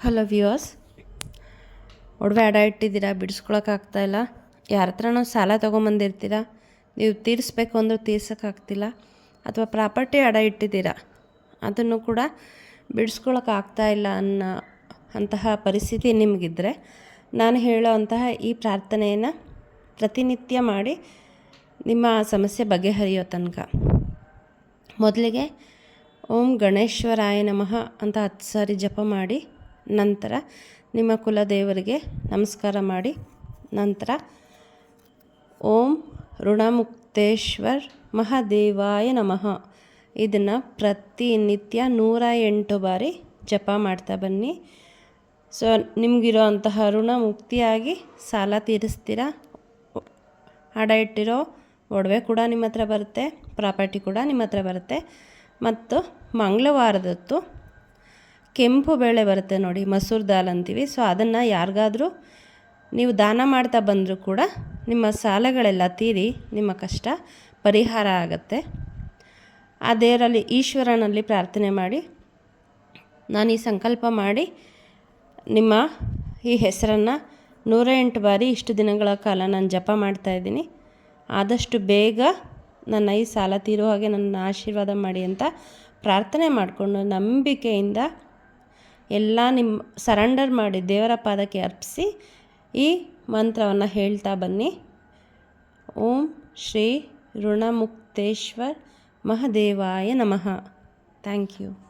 Hello viewers ಒಡವೆ ಅಡ ಇಟ್ಟಿದ್ದೀರಾ? ಬಿಡಿಸ್ಕೊಳಕ್ಕಾಗ್ತಾಯಿಲ್ಲ ಯಾರ ಹತ್ರನೂ ಸಾಲ ತೊಗೊಂಬಂದಿರ್ತೀರ? ನೀವು ತೀರಿಸ್ಬೇಕು ಅಂದರೂ ತೀರ್ಸೋಕ್ಕಾಗ್ತಿಲ್ಲ ಅಥವಾ ಪ್ರಾಪರ್ಟಿ ಅಡ ಇಟ್ಟಿದ್ದೀರಾ? ಅದನ್ನು ಕೂಡ ಬಿಡಿಸ್ಕೊಳಕ್ಕಾಗ್ತಾಯಿಲ್ಲ ಅನ್ನೋ ಅಂತಹ ಪರಿಸ್ಥಿತಿ ನಿಮಗಿದ್ರೆ ನಾನು ಹೇಳೋ ಅಂತಹ ಈ ಪ್ರಾರ್ಥನೆಯನ್ನು ಪ್ರತಿನಿತ್ಯ ಮಾಡಿ ನಿಮ್ಮ ಸಮಸ್ಯೆ ಬಗೆಹರಿಯೋ ತನಕ. ಮೊದಲಿಗೆ ಓಂ ಗಣೇಶ್ವರಾಯ ನಮಃ ಅಂತ ಹತ್ತು ಸಾರಿ ಜಪ ಮಾಡಿ ನಂತರ ನಿಮ್ಮ ಕುಲದೇವರಿಗೆ ನಮಸ್ಕಾರ ಮಾಡಿ. ನಂತರ, ಓಂ ಋಣಮುಕ್ತೇಶ್ವರ್ ಮಹಾದೇವಾಯ ನಮಃ. ಇದನ್ನು ಪ್ರತಿನಿತ್ಯ ನೂರ ಎಂಟು ಬಾರಿ ಜಪ ಮಾಡ್ತಾ ಬನ್ನಿ. ಸೊ, ನಿಮಗಿರೋ ಅಂತಹ ಋಣ ಮುಕ್ತಿಯಾಗಿ ಸಾಲ ತೀರಿಸ್ತೀರಾ? ಅಡ ಇಟ್ಟಿರೋ ಒಡವೆ ಕೂಡ ನಿಮ್ಮ ಹತ್ರ ಬರುತ್ತೆ, ಪ್ರಾಪರ್ಟಿ ಕೂಡ ನಿಮ್ಮ ಹತ್ರ ಬರುತ್ತೆ. ಮತ್ತು ಮಂಗಳವಾರದತ್ತು ಕೆಂಪು ಬೇಳೆ ಬರುತ್ತೆ ನೋಡಿ, ಮಸೂರ್ ದಾಲ್ ಅಂತೀವಿ. ಸೊ ಅದನ್ನು ಯಾರಿಗಾದರೂ ನೀವು ದಾನ ಮಾಡ್ತಾ ಬಂದರೂ ಕೂಡ ನಿಮ್ಮ ಸಾಲಗಳೆಲ್ಲ ತೀರಿ, ನಿಮ್ಮ ಕಷ್ಟ ಪರಿಹಾರ ಆಗುತ್ತೆ. ಆ ದೇವರಲ್ಲಿ ಈಶ್ವರನಲ್ಲಿ ಪ್ರಾರ್ಥನೆ ಮಾಡಿ, ನಾನು ಈ ಸಂಕಲ್ಪ ಮಾಡಿ, ನಿಮ್ಮ ಈ ಹೆಸರನ್ನು ನೂರ ಎಂಟು ಬಾರಿ ಇಷ್ಟು ದಿನಗಳ ಕಾಲ ನಾನು ಜಪ ಮಾಡ್ತಾಯಿದ್ದೀನಿ ಆದಷ್ಟು ಬೇಗ ನನ್ನ ಈ ಸಾಲ ತೀರೋ ಹಾಗೆ ನನ್ನ ಆಶೀರ್ವಾದ ಮಾಡಿ ಅಂತ ಪ್ರಾರ್ಥನೆ ಮಾಡಿಕೊಂಡು ನಂಬಿಕೆಯಿಂದ ಎಲ್ಲ ನಿಮ್ಮ ಸರೆಂಡರ್ ಮಾಡಿ ದೇವರ ಪಾದಕ್ಕೆ ಅರ್ಪಿಸಿ ಈ ಮಂತ್ರವನ್ನು ಹೇಳ್ತಾ ಬನ್ನಿ. ಓಂ ಶ್ರೀ ಋಣಮುಕ್ತೇಶ್ವರ್ ಮಹದೇವಾಯ ನಮಃ. Thank you